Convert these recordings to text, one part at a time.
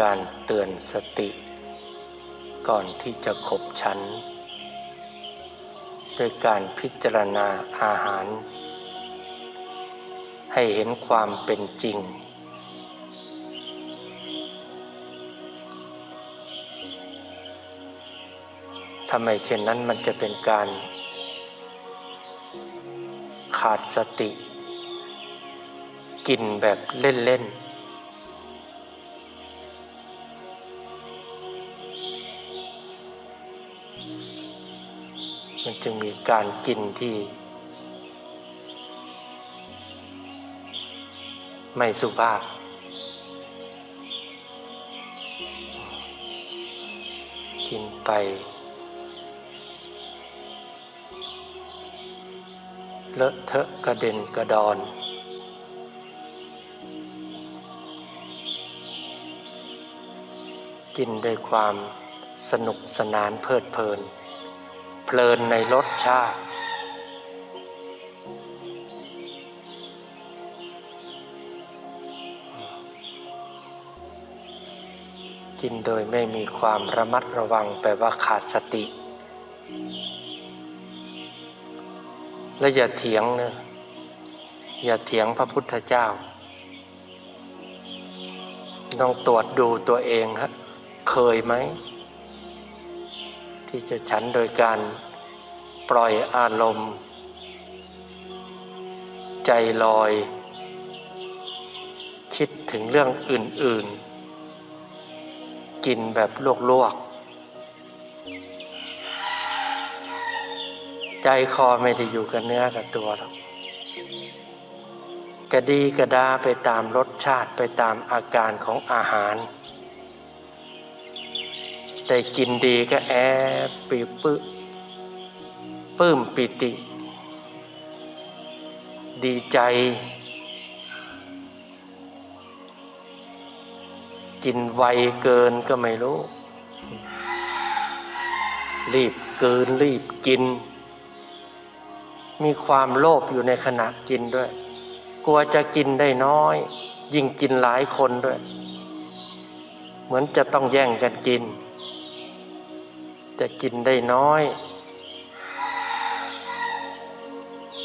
การเตือนสติ ก่อนที่จะขบฉันด้วยการพิจารณาอาหาร ให้เห็นความเป็นจริง ทำไมเช่นนั้นมันจะเป็นการ ขาดสติ กินแบบเล่น ๆ จึงมีการกินที่ ไม่สุภาพ กินไป เลอะเทอะกระเด็นกระดอนกินด้วยความสนุกสนานเพลิดเพลิน เพลินในรสชาติ กินโดยไม่มีความระมัดระวังแปลว่าขาดสติ และอย่าเถียงนะอย่าเถียงพระพุทธเจ้า ต้องตรวจดูตัวเองฮะเคยไหม ที่จะฉันโดยการปล่อยอารมณ์ ใจลอย คิดถึงเรื่องอื่น ๆ กินแบบลวก ๆ ใจคอไม่ได้อยู่กับเนื้อกับตัวหรอกกระดีกระดาไปตามรสชาติไปตามอาการของอาหาร แต่กินดีก็แอบปีปื้ปื้มปิติ ดีใจ กินไวเกินก็ไม่รู้ รีบเกินรีบกิน มีความโลภอยู่ในขณะกินด้วย กลัวจะกินได้น้อย ยิ่งกินหลายคนด้วย เหมือนจะต้องแย่งกันกิน จะกินได้น้อย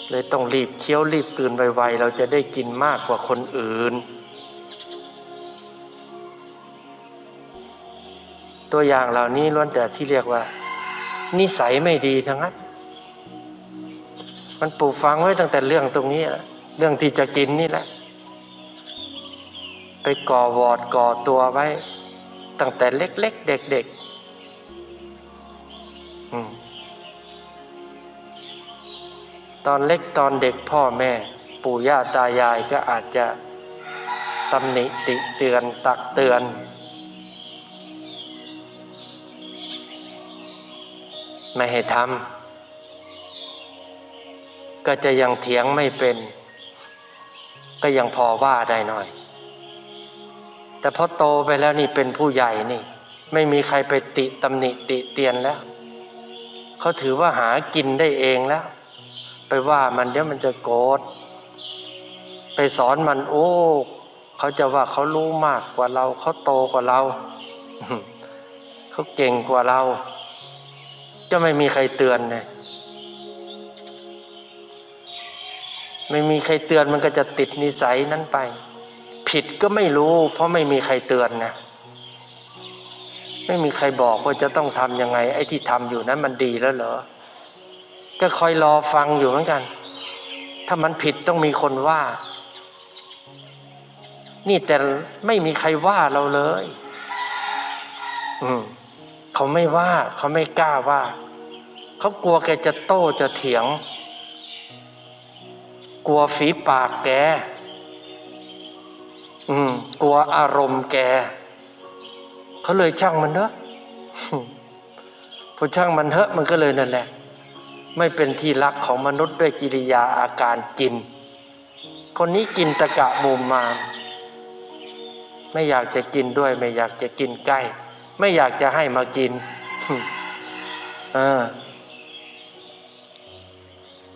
เลยต้องรีบเคี้ยวรีบกลืนไวๆเราจะได้กินมากกว่าคนอื่น ตัวอย่างเหล่านี้ล้วนแต่ที่เรียกว่า นิสัยไม่ดีทั้งนั้นมันปลูกฝังไว้ตั้งแต่เรื่องตรงนี้แหละเรื่องที่จะกินนี่แหละ ไปก่อวอดก่อตัวไว้ ตั้งแต่เล็กๆเด็กๆ ตอนเล็กตอนเด็กพ่อแม่ ปู่ย่าตายายก็อาจจะตำหนิติเตือนตักเตือน ไม่ให้ทำก็จะยังเถียงไม่เป็น ก็ยังพอว่าได้หน่อย แต่พอโตไปแล้วนี่เป็นผู้ใหญ่นี่ ไม่มีใครไปติตำหนิติเตียนแล้ว เขาถือว่าหากินได้เองแล้ว ไปว่ามันเดี๋ยวมันจะโกรธไปสอนมันโอ้เขาจะว่าเขารู้มากกว่าเราเขาโตกว่าเราเขาเก่งกว่าเรา จะไม่มีใครเตือนเลยไม่มีใครเตือนมันก็จะติดนิสัยนั้นไป ผิดก็ไม่รู้ เพราะไม่มีใครเตือนนะไม่มีใครบอกว่าจะต้องทำยังไง ไอ้ที่ทำอยู่นั้นมันดีแล้วเหรอ ก็คอยรอฟังอยู่เหมือนกัน ถ้ามันผิดต้องมีคนว่า นี่แต่ไม่มีใครว่าเราเลย อืมเขาไม่ว่าเขาไม่กล้าว่า เขากลัวแกจะโต้จะเถียง กลัวฝีปากแก อืม กลัวอารมณ์แก เขาเลยช่างมันเถอะพอช่างมันเถอะมันก็เลยนั่นแหละ ไม่เป็นที่รักของมนุษย์ด้วยกิริยาอาการกิน คนนี้กินตะกะมุมมาม ไม่อยากจะกินด้วย ไม่อยากจะกินใกล้ ไม่อยากจะให้มากินเออ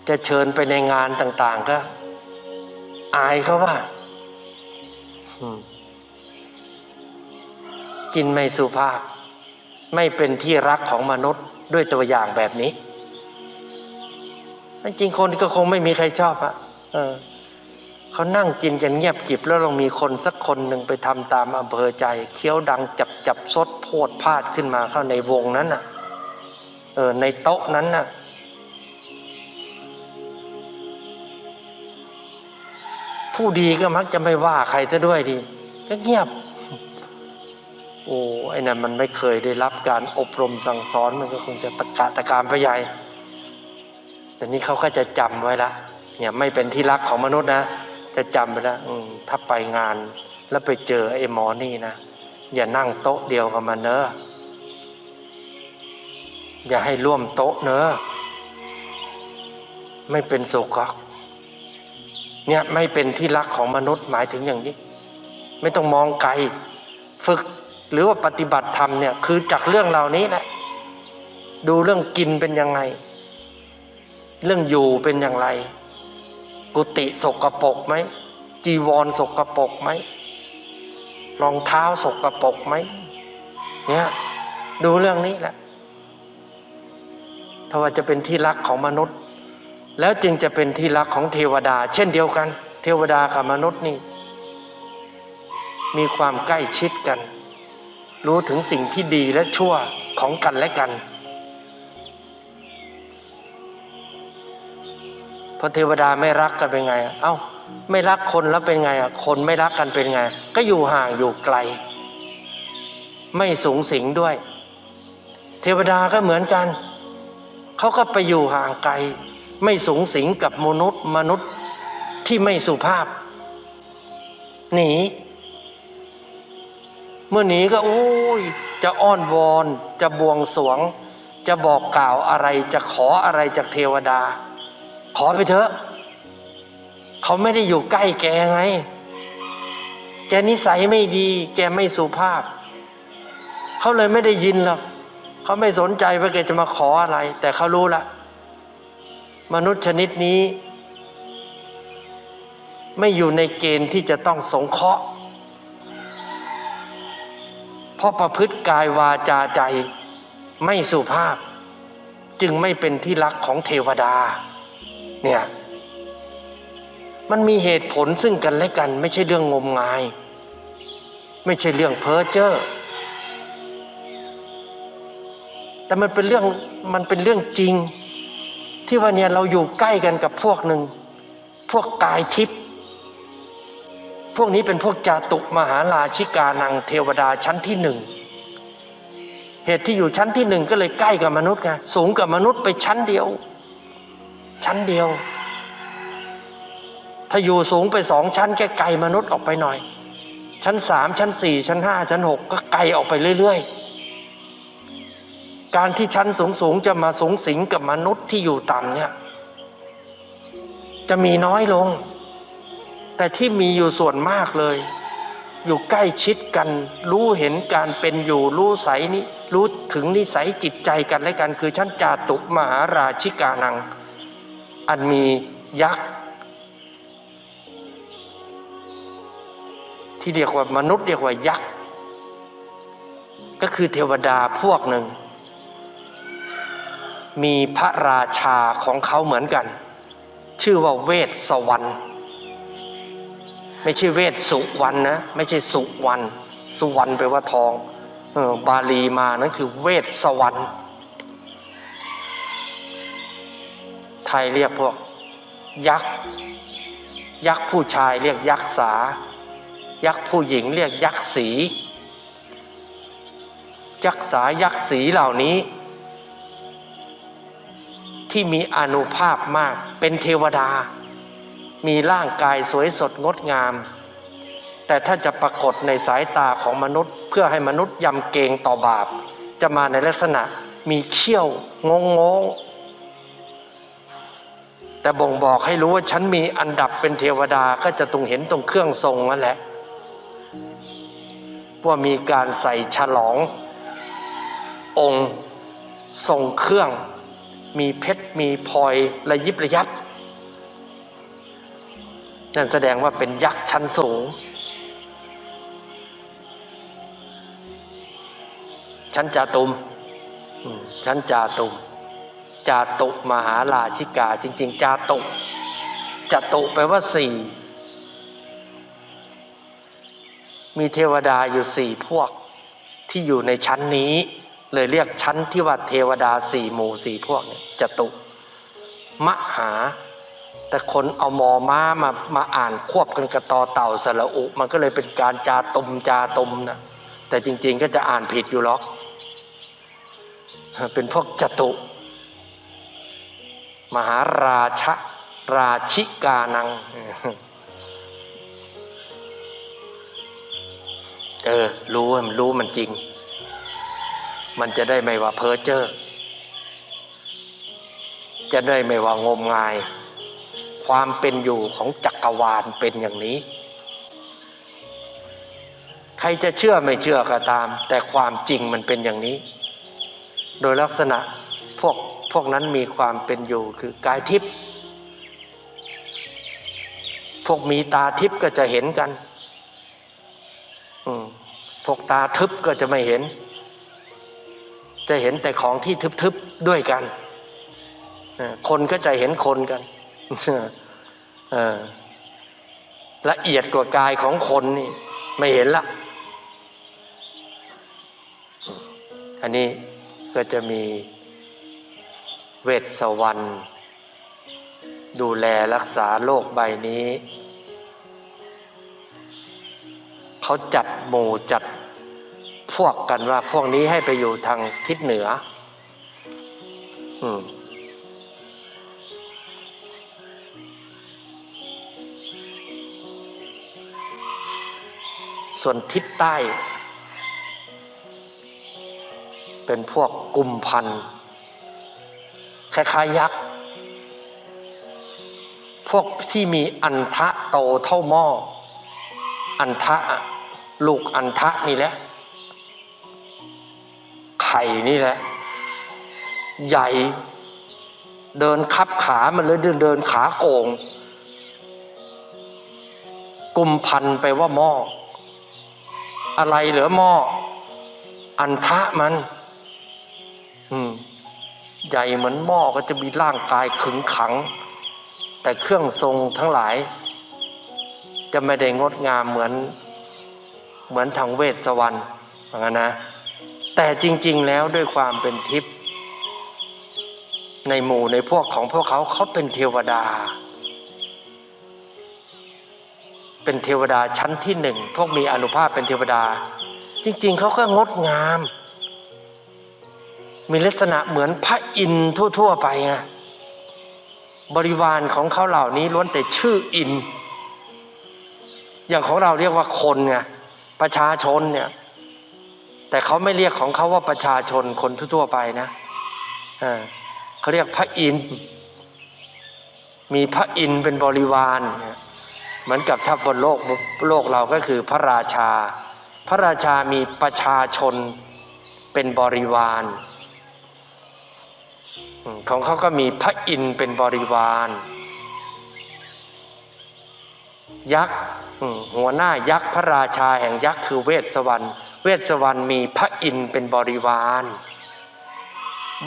จะเชิญไปในงานต่าง ๆ ก็ อายเขาว่ากินไม่สุภาพ ไม่เป็นที่รักของมนุษย์ด้วยตัวอย่างแบบนี้ จริงคนก็คงไม่มีใครชอบอะเออเขานั่งกินกันเงียบกิบแล้วลองมีคนสักคนหนึ่งไปทำตามอำเภอใจเคี้ยวดังจับจับซดโพดพาดขึ้นมาเข้าในวงนั้นน่ะ เออ ในโต๊ะนั้นน่ะผู้ดีก็มักจะไม่ว่าใครซะด้วยดีก็เงียบ โอ้ไอ้นั่นมันไม่เคยได้รับการอบรมสั่งสอนมันก็คงจะตะกะตะการไปใหญ่ แต่นี้เขาก็จะจำไว้ละเนี่ยไม่เป็นที่รักของมนุษย์นะ จะจำไปแล้วถ้าไปงานแล้วไปเจอไอ้หมอนี่นะอย่านั่งโต๊ะเดียวกับมันเนอะอย่าให้ร่วมโต๊ะเนอะไม่เป็นสุขหรอกเนี่ยไม่เป็นที่รักของมนุษย์หมายถึงอย่างนี้ ไม่ต้องมองไกลฝึกหรือว่าปฏิบัติธรรมเนี่ยคือจากเรื่องเหล่านี้แหละดูเรื่องกินเป็นยังไง เรื่องอยู่เป็นอย่างไร กุฏิสกปรกไหมจีวรสกปรกไหมรองเท้าสกปรกไหมเนี่ยดูเรื่องนี้แหละถ้าว่าจะเป็นที่รักของมนุษย์ แล้วจึงจะเป็นที่รักของเทวดา เช่นเดียวกัน เทวดากับมนุษย์นี่มีความใกล้ชิดกัน รู้ถึงสิ่งที่ดีและชั่วของกันและกัน อเทวดาไม่รักกันเป็นไง เอ้าไม่รักคนแล้วเป็นไงอะคนไม่รักกันเป็นไง ก็อยู่ห่างอยู่ไกล ไม่สูงสิงด้วย เทวดาก็เหมือนกัน เขาก็ไปอยู่ห่างไกล ไม่สูงสิงกับมนุษย์มนุษย์ที่ไม่สุภาพ หนี เมื่อหนีก็โอ้ย จะอ้อนวอน จะบวงสรวง จะบอกกล่าวอะไร จะขออะไรจากเทวดา ขอไปเถอะ เขาไม่ได้อยู่ใกล้แกไง แกนิสัยไม่ดี แกไม่สุภาพ เขาเลยไม่ได้ยินหรอกเขาไม่สนใจว่าแกจะมาขออะไร แต่เขารู้ละมนุษย์ชนิดนี้ ไม่อยู่ในเกณฑ์ที่จะต้องสงเคราะห์เพราะประพฤติกายวาจาใจไม่สุภาพ จึงไม่เป็นที่รักของเทวดา เนี่ย มันมีเหตุผลซึ่งกันและกัน ไม่ใช่เรื่องงมงาย ไม่ใช่เรื่องเพ้อเจ้อแต่มันเป็นเรื่องมันเป็นเรื่องจริง ที่ว่าเนี่ยเราอยู่ใกล้กันกับพวกหนึ่ง พวกกายทิพย์พวกนี้เป็นพวกจาตุมหาราชิกานังเทวดาชั้นที่หนึ่งเหตุที่อยู่ชั้นที่หนึ่งก็เลยใกล้กับมนุษย์ไงสูงกับมนุษย์ไปชั้นเดียว ชั้นเดียว ถ้าอยู่สูงไปสองชั้นแค่ไกลมนุษย์ออกไปหน่อย ชั้นสามชั้นสี่ชั้นห้าชั้นหกก็ไกลออกไปเรื่อยๆ การที่ชั้นสูงสูงๆจะมาสูงสิงกับมนุษย์ที่อยู่ต่ำเนี่ย จะมีน้อยลง แต่ที่มีอยู่ส่วนมากเลย อยู่ใกล้ชิดกัน รู้เห็นการเป็นอยู่รู้ใสนี้รู้ถึงนิสัยจิตใจกันและกันคือชั้นจาตุมหาราชิกานัง อันมียักษ์ที่เรียกว่ามนุษย์เรียกว่ายักษ์ก็คือเทวดาพวกหนึ่ง มีพระราชาของเขาเหมือนกัน ชื่อว่าเวสสวรรณไม่ใช่เวสสุวรรณนะไม่ใช่สุวรรณสุวรรณแปลว่าทองออบาลีมานั่นคือเวสสวรรณ ยเรียกพวก ยักษ์ยักษ์ผู้ชายเรียกยักษ์สา ยักษ์ผู้หญิงเรียกยักษ์สี ยักษ์สายักษ์สีเหล่านี้ ที่มีอนุภาพมากเป็นเทวดา มีร่างกายสวยสดงดงาม แต่ถ้าจะปรากฏในสายตาของมนุษย์ เพื่อให้มนุษย์ยำเกรงต่อบาป จะมาในลักษณะมีเขี้ยวงงงง แต่บ่งบอกให้รู้ว่าฉันมีอันดับเป็นเทวดาก็จะตรงเห็นตรงเครื่องทรงนั่นแหละว่ามีการใส่ฉลอง องค์ทรงเครื่อง มีเพชรมีพลอยระยิบระยับนั่นแสดงว่าเป็นยักษ์ชั้นสูง ชั้นจาตุมอืมชั้นจาตุม จาตุมหาราชิกา จริง ๆ จาตุจาตุแปลว่าสี่มีเทวดาอยู่สี่พวกที่อยู่ในชั้นนี้ เลยเรียกชั้นที่ว่าเทวดาสี่หมู่สี่พวกเนี่ยจตุมหา แต่คนเอามอม้ามามาอ่านควบกันกับตอเต่าสระอุ มันก็เลยเป็นการจาตุมจาตุมนะแต่จริง ๆ ก็จะอ่านผิดอยู่หรอกเป็นพวกจตุ มหาราชราชิกานัง เออ รู้มันรู้มันจริง มันจะได้ไม่ว่าเพ้อเจ้อจะได้ไม่ว่างมงาย ความเป็นอยู่ของจักรวาลเป็นอย่างนี้ ใครจะเชื่อไม่เชื่อก็ตาม แต่ความจริงมันเป็นอย่างนี้ โดยลักษณะพวก วกนั้นมีความเป็นอยู่คือกายทิพย์พวกมีตาทิพย์ก็จะเห็นกันพวกตาทึบก็จะไม่เห็น จะเห็นแต่ของที่ทึบๆด้วยกัน คนก็จะเห็นคนกันละเอียดกว่ากายของคนนี่ ไม่เห็นละ อันนี้ก็จะมี เวชสวรรณดูแลรักษาโรคใบนี้ เขาจัดหมู่จัดพวกกันว่าพวกนี้ให้ไปอยู่ทางทิศเหนือ อืมส่วนทิศใต้ เป็นพวกกลุ่มพันธุ์ คล้ายๆยักษ์ พวกที่มีอันทะโตเท่าหม้อ อันทะลูกอันทะนี่แหละ ไข่นี่แหละ ใหญ่ เดินคับขามันเลยเดินเดินขาโกง กุมพันไปว่าหม้อ อะไรเหลือหม้อ อันทะมัน อืม ใหญ่เหมือนหม้อก็จะมีร่างกายขึงขัง แต่เครื่องทรงทั้งหลาย จะไม่ได้งดงามเหมือนเหมือนทางเวสสวรรค์อย่างนั้นนะแต่จริง ๆ แล้วด้วยความเป็นทิพย์ในหมู่ในพวกของพวกเขาเขาเป็นเทวดา เป็นเทวดาชั้นที่หนึ่งพวกมีอนุภาพเป็นเทวดา จริง ๆเขาก็งดงาม มีลักษณะเหมือนพระอินทร์ทั่ว ๆ ไปไงบริวารของเขาเหล่านี้ล้วนแต่ชื่ออิน อย่างของเราเรียกว่าคนไงประชาชนเนี่ย แต่เขาไม่เรียกของเขาว่าประชาชนคนทั่ว ๆ ไปนะเขาเรียกพระอินทร์มีพระอินทร์เป็นบริวาร เหมือนกับถ้าบนโลกโลกเราก็คือพระราชา พระราชามีประชาชนเป็นบริวาร ของเขาก็มีพระอินทร์เป็นบริวาร ยักษ์หัวหน้ายักษ์พระราชาแห่งยักษ์คือเวสสวรรณเวสสวรรณมีพระอินทร์เป็นบริวาร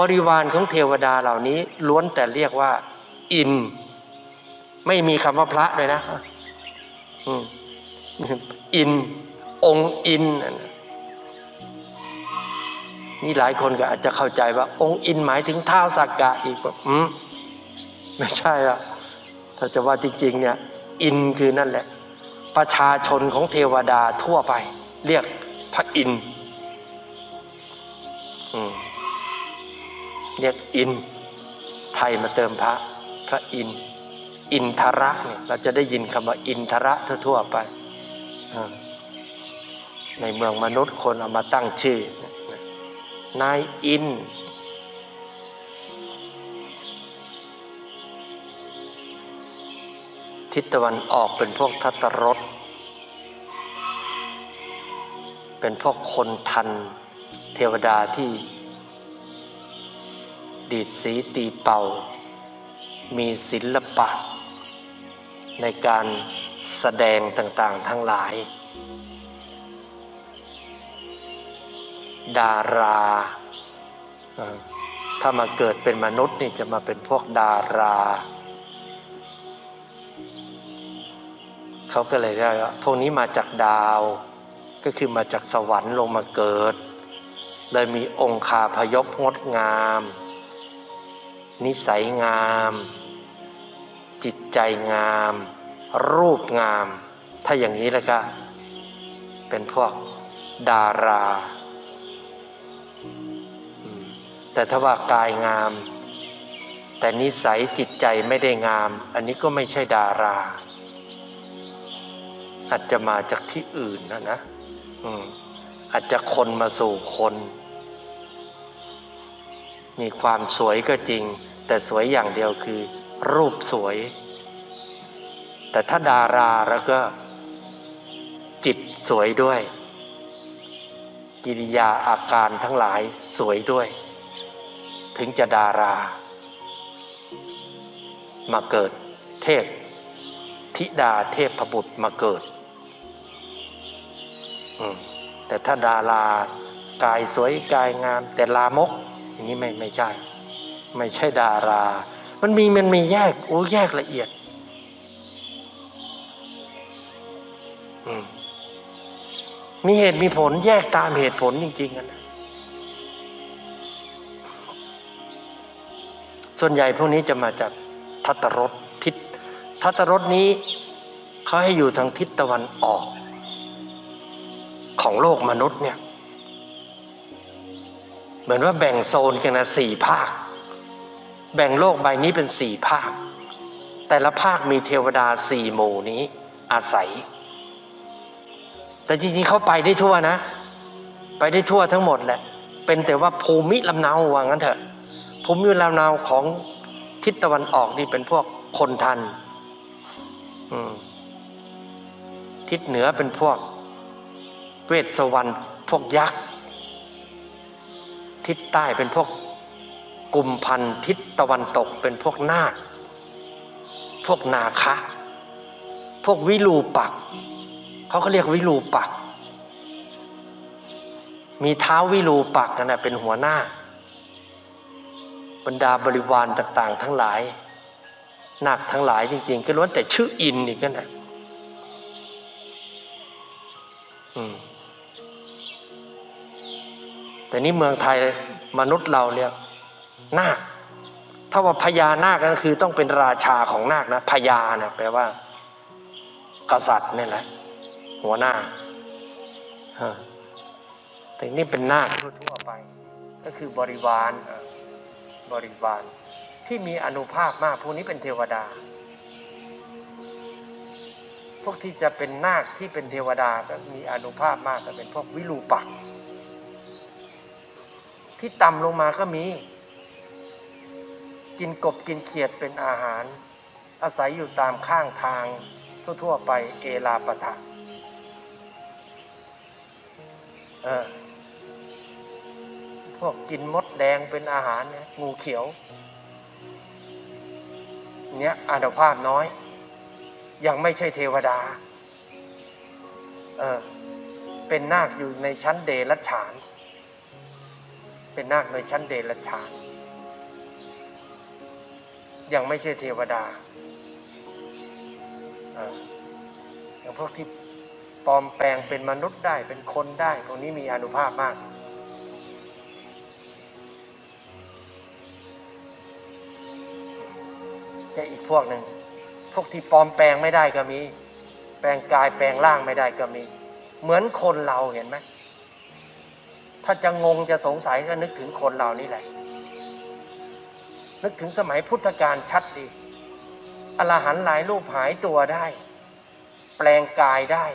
บริวารของเทวดาเหล่านี้ล้วนแต่เรียกว่า อิน ไม่มีคำว่าพระเลยนะอิน องค์อิน นี่หลายคนก็อาจจะเข้าใจว่า องค์อินหมายถึงเท้าสักกะอีกว่าอืมไม่ใช่อะถ้าจะว่าจริงๆเนี่ย อินคือนั่นแหละ ประชาชนของเทวดาทั่วไป เรียกพระอินอเรียกอิน ไทยมาเติมพระ พระอิน อินทระเนี่ยเราจะได้ยินคำว่า อินทระทั่วๆไปในเมืองมนุษย์คนเอามาตั้งชื่อ นายอิน ทิศตะวันออกเป็นพวกทัตตรสเป็นพวกคนทัน เทวดาที่ ดีดสีตีเป่า มีศิลปะ ในการแสดงต่างๆทั้งหลาย ดาราถ้ามาเกิดเป็นมนุษย์นี่จะมาเป็นพวกดารา เขาก็เลยเรียกว่าพวกนี้มาจากดาว ก็คือมาจากสวรรค์ลงมาเกิด เลยมีองค์คาพยพงดงาม นิสัยงาม จิตใจงาม รูปงาม ถ้าอย่างนี้แล้วก็เป็นพวกดารา แต่ถ้าว่ากายงาม แต่นิสัยจิตใจไม่ได้งาม อันนี้ก็ไม่ใช่ดารา อาจจะมาจากที่อื่นนะนะอืมอาจจะคนมาสู่คน มีความสวยก็จริง แต่สวยอย่างเดียวคือ รูปสวย แต่ถ้าดาราแล้วก็ จิตสวยด้วย กิริยาอาการทั้งหลายสวยด้วย ถึงจะดารา มาเกิดเทพ ธิดาเทพบุตรมาเกิด แต่ถ้าดารากายสวยกายงาม แต่ลามกอย่างนี้ไม่ไม่ใช่ ไม่ใช่ดารา มันมีมันมีแยกโอ้แยกละเอียดมมีเหตุมีผลแยกตามเหตุผลจริงๆกันนะ ส่วนใหญ่พวกนี้จะมาจากทัตตรสทิศทัตตรสนี้เขาให้อยู่ทางทิศตะวันออก ของโลกมนุษย์เนี่ยเหมือนว่าแบ่งโซนกันนะสี่ภาค แบ่งโลกใบนี้เป็นสี่ภาค แต่ละภาคมีเทวดาสี่หมู่นี้อาศัย แต่จริงๆเขาไปได้ทั่วนะ ไปได้ทั่วทั้งหมดแหละ เป็นแต่ว่าภูมิลำเนาว่างั้นเถอะ ภูมิลำเนาของทิศตะวันออกนี่เป็นพวกคนทันทิศเหนือเป็นพวก เวสสวรรณพวกยักษ์ ทิศใต้เป็นพวกกุมพันธ์ทิศตะวันตกเป็นพวกนาค พวกนาคะ พวกวิรูปัก เขาก็เรียกวิรูปัก มีเท้าวิรูปักนั่นนะเป็นหัวหน้า บรรดาบริวารต่าง ๆ ทั้งหลายหนาคทั้งหลายจริง ๆ ก็ล้วนแต่ชื่ออินอีกนั่นแหละแต่นี่เมืองไทยมนุษย์เราเรียกนาคถ้าว่าพญานาคก็คือต้องเป็นราชาของนาคนะพญานะแปลว่า กษัตริย์นี่แหละ หัวหน้าแต่นี่เป็นนาคทั่วไป ก็คือบริวารอ บริวารที่มีอนุภาพมากพวกนี้เป็นเทวดา พวกที่จะเป็นนาคที่เป็นเทวดาก็มีอนุภาพมากก็เป็นพวกวิรูปักที่ต่ำลงมาก็มี กินกบกินเขียดเป็นอาหาร อาศัยอยู่ตามข้างทาง ทั่ว ๆ ไปเอลาปะทะเออ พวกกินมดแดงเป็นอาหารเนี่ยงูเขียวเนี้ยอานุภาพน้อย ยังไม่ใช่เทวดา เออ เป็นนาคอยู่ในชั้นเดรัจฉาน เป็นนาคในชั้นเดรัจฉาน ยังไม่ใช่เทวดาเออย่างพวกที่ปลอมแปลงเป็นมนุษย์ได้เป็นคนได้พวกนี้มีอนุภาพมาก จะอีกพวกหนึ่งพวกที่ปลอมแปลงไม่ได้ก็มี แปลงกายแปลงร่างไม่ได้ก็มี เหมือนคนเราเห็นไหมถ้าจะงงจะสงสัยก็นึกถึงคนเรานี่แหละ นึกถึงสมัยพุทธกาลชัดดีอรหันต์หลายรูปหายตัวได้ แปลงกายได้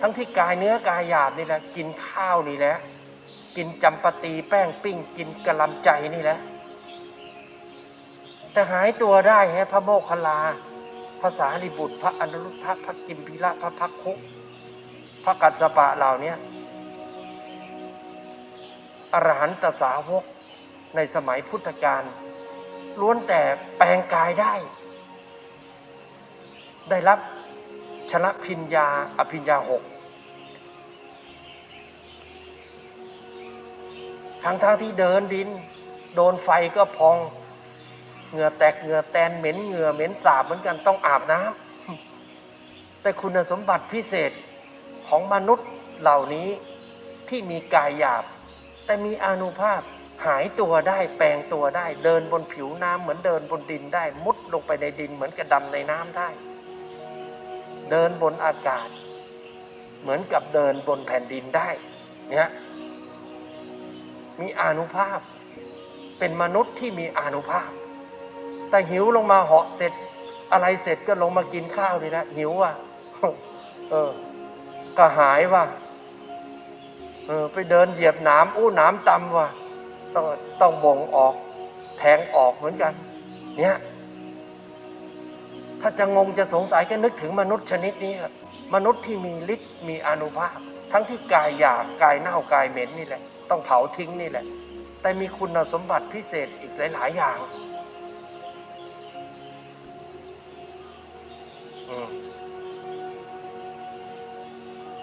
ทั้งที่กายเนื้อกายหยาบนี่แหละ กินข้าวนี่แหละ กินจำปาตีแป้งปิ้ง กินกระลำใจนี่แหละ แต่หายตัวได้แฮะพระโมคคัลลา ภาษาลิบุตร พระอนุรุทธะพระกิมพิระพระพักคุพระกัสสปะเหล่านี้อรหันตสาวกในสมัยพุทธกาลล้วนแต่แปลงกายได้ ได้รับชนะพิญญาอภิญญาหกทั้งๆทที่เดินดิน โดนไฟก็พอง เหงื่อแตกเหงื่อแตนเหม็นเหงื่อเหม็นสาบเหมือนกันต้องอาบน้ำแต่คุณสมบัติพิเศษของมนุษย์เหล่านี้ที่มีกายหยาบ แต่มีอนุภาพหายตัวได้แปลงตัวได้ เดินบนผิวน้ำเหมือนเดินบนดินได้ มุดลงไปในดินเหมือนกระดำในน้ำได้ เดินบนอากาศ เหมือนกับเดินบนแผ่นดินได้เนี่ยมีอนุภาพ เป็นมนุษย์ที่มีอนุภาพ แต่หิวลงมาเหาะเสร็จ อะไรเสร็จก็ลงมากินข้าวดีนะหิวว่ะเออ ก็หายว่ะเออ ไปเดินเหยียบหนามอู้หนามตำว่ะต้องต้องบ่งออกแทงออกเหมือนกัน เนี่ย ถ้าจะงงจะสงสัยก็นึกถึงมนุษย์ชนิดนี้มนุษย์ที่มีฤทธิ์มีอนุภาพ ทั้งที่กายหยาบกายเน่ากายเหม็นนี่แหละ ต้องเผาทิ้งนี่แหละ แต่มีคุณสมบัติพิเศษอีกหลาย ๆ อย่าง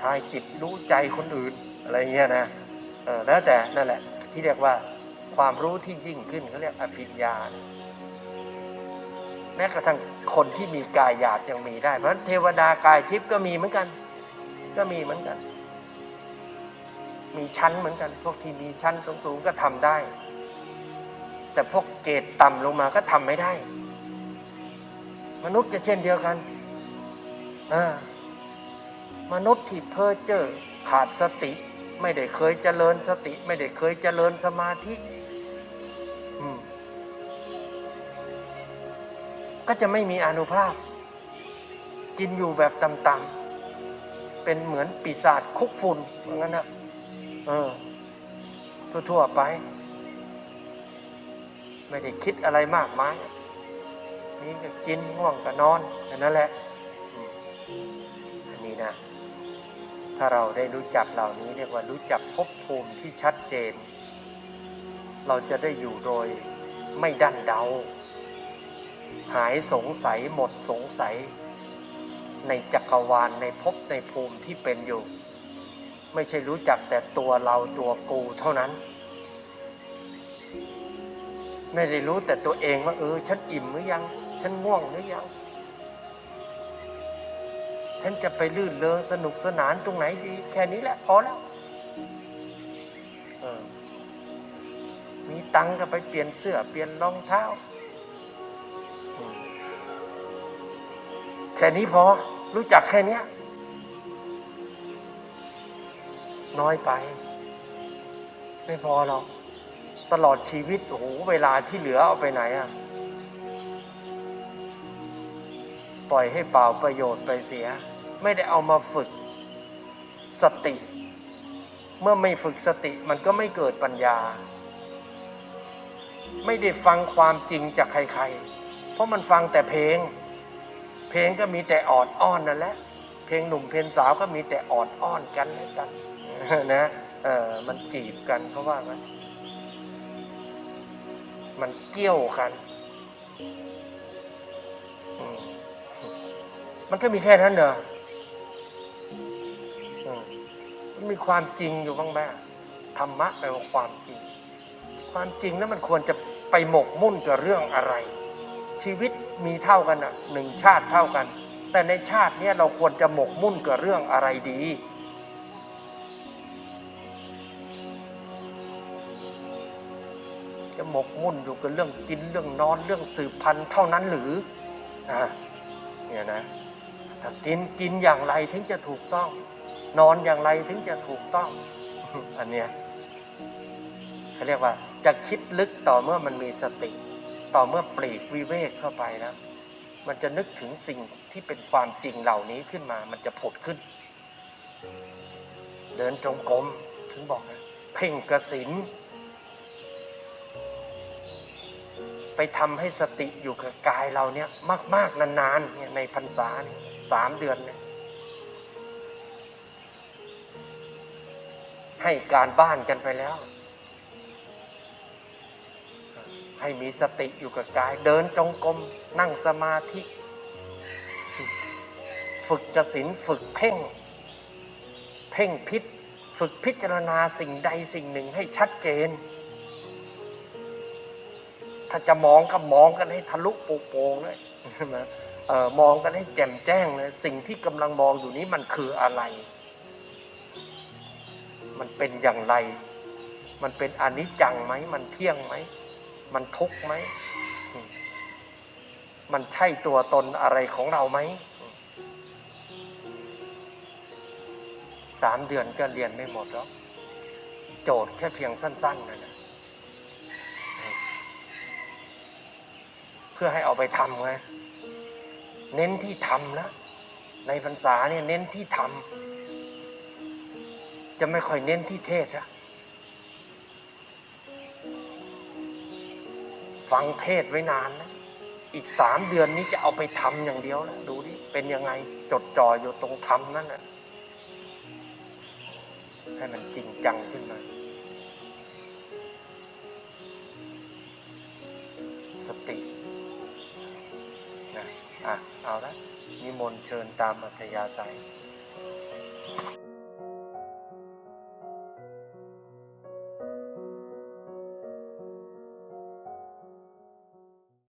ทายจิตรู้ใจคนอื่น อะไรเงี้ยนะแล้วแต่นั่นแหละ ที่เรียกว่า ความรู้ที่ยิ่งขึ้นเขาเรียกอภิญญา แม้กระทั่งคนที่มีกายหยาบยังมีได้ เพราะฉะนั้นเทวดากายทิพย์ก็มีเหมือนกัน ก็มีเหมือนกัน มีชั้นเหมือนกัน พวกที่มีชั้นสูงๆก็ทำได้ แต่พวกเกรดต่ำลงมาก็ทำไม่ได้ มนุษย์ก็เช่นเดียวกัน มนุษย์ที่เพ้อเจ้อขาดสติ ไม่ได้เคยเจริญสติ ไม่ได้เคยเจริญสมาธิก็จะไม่มีอนุภาพ กินอยู่แบบต่ำๆเป็นเหมือนปีศาจคุกฝุ่นเหมือนกันนะเออ ทั่วๆไป ไม่ได้คิดอะไรมากมายนี่ก็กินง่วงก็นอนแค่นั้นแหละ นี้นะ ถ้าเราได้รู้จักเหล่านี้เรียกว่ารู้จักภพภูมิที่ชัดเจน เราจะได้อยู่โดยไม่ดันเดา หายสงสัยหมดสงสัย ในจักรวาลในภพในภูมิที่เป็นอยู่ ไม่ใช่รู้จักแต่ตัวเราตัวกูเท่านั้น ไม่ได้รู้แต่ตัวเองว่าเออฉันอิ่มหรือยัง ฉันง่วงหรือยัง ฉันจะไปลื่นเลงสนุกสนานตรงไหนดี แค่นี้แหละพอแล้วมีตังค์ก็ไปเปลี่ยนเสื้อเปลี่ยนรองเท้า แค่นี้พอ รู้จักแค่นี้น้อยไป ไม่พอหรอกตลอดชีวิตโอ้โหเวลาที่เหลือเอาไปไหนอะปล่อยให้เปล่าประโยชน์ไปเสีย ไม่ได้เอามาฝึกสติ เมื่อไม่ฝึกสติมันก็ไม่เกิดปัญญา ไม่ได้ฟังความจริงจากใครๆ เพราะมันฟังแต่เพลง เพลงก็มีแต่ออดอ้อนนั่นแหละ เพลงหนุ่มเพลงสาวก็มีแต่ออดอ้อนกันและกันนะเออมันจีบกันเพราะว่ามันมันเกี่ยวกัน มันก็มีแค่นั้นเหรออื มีความจริงอยู่บ้างไหมธรรมะแปลว่าความจริง ความจริงนั้นมันควรจะไปหมกมุ่นกับเรื่องอะไร ชีวิตมีเท่ากันอะหนึ่งชาติเท่ากัน แต่ในชาตินี้เราควรจะหมกมุ่นกับเรื่องอะไรดีจะหมกมุ่นอยู่กับเรื่องกินเรื่องนอนเรื่องสืบพันธุ์เท่านั้นหรืออเนี่ยนะถ้ากินกินอย่างไรถึงจะถูกต้อง นอนอย่างไรถึงจะถูกต้อง อันเนี้ยเขาเรียกว่า จะคิดลึกต่อเมื่อมันมีสติ ต่อเมื่อปลีกวิเวกเข้าไปนะมันจะนึกถึงสิ่งที่เป็นความจริงเหล่านี้ขึ้นมา มันจะผดขึ้น เดินจงกรมถึงบอกนะเพ่งกระสินไปทำให้สติอยู่กับกายเราเนี่ย มาก ๆ นานๆเนี่ยในพรรษาเนี่ยสามเดือนเนี่ย ให้การบ้านกันไปแล้ว ให้มีสติอยู่กับกาย เดินจงกรมนั่งสมาธิ ฝึกกสินฝึกเพ่ง เพ่งพิษฝึกพิจารณาสิ่งใดสิ่งหนึ่งให้ชัดเจน ถ้าจะมองก็มองกันให้ทะลุโปร่งเลยมองกันให้แจ่มแจ้งเลยสิ่งที่กำลังมองอยู่นี้มันคืออะไร มันเป็นอย่างไร มันเป็นอนิจจังไหม มันเที่ยงไหม มันทุกข์ไหม มันใช่ตัวตนอะไรของเราไหม สามเดือนก็เรียนไม่หมดแล้ว โจทย์แค่เพียงสั้นๆนะนะอืมเพื่อให้เอาไปทำไง เน้นที่ทำนะ ในพรรษาเนี่ยเน้นที่ทำ จะไม่ค่อยเน้นที่เทศอะฟังเทศไว้นานนะ อีกสามเดือนนี้จะเอาไปทำอย่างเดียวนะดูดิเป็นยังไงจดจ่ออยู่ตรงทำนั่นนะให้มันจริงจังขึ้นมา สตินะอะ เอาละนิมนต์เชิญตามอัธยาศัย